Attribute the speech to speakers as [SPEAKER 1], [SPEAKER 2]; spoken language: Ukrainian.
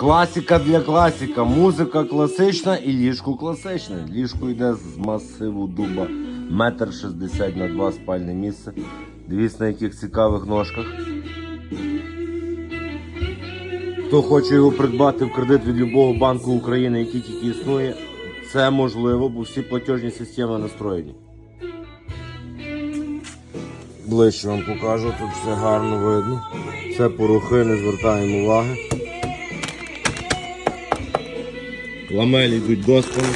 [SPEAKER 1] Класика для класика, музика класична і ліжко класичне. Ліжко йде з масиву дуба метр шістдесят на два спальне місце. Дивіться на яких цікавих ножках. Хто хоче його придбати в кредит від любого банку України, який тільки існує, це можливо, бо всі платежні системи настроєні. Ближче вам покажу, тут все гарно видно. Це порохи, не звертаємо уваги. Ламелі йдуть досками.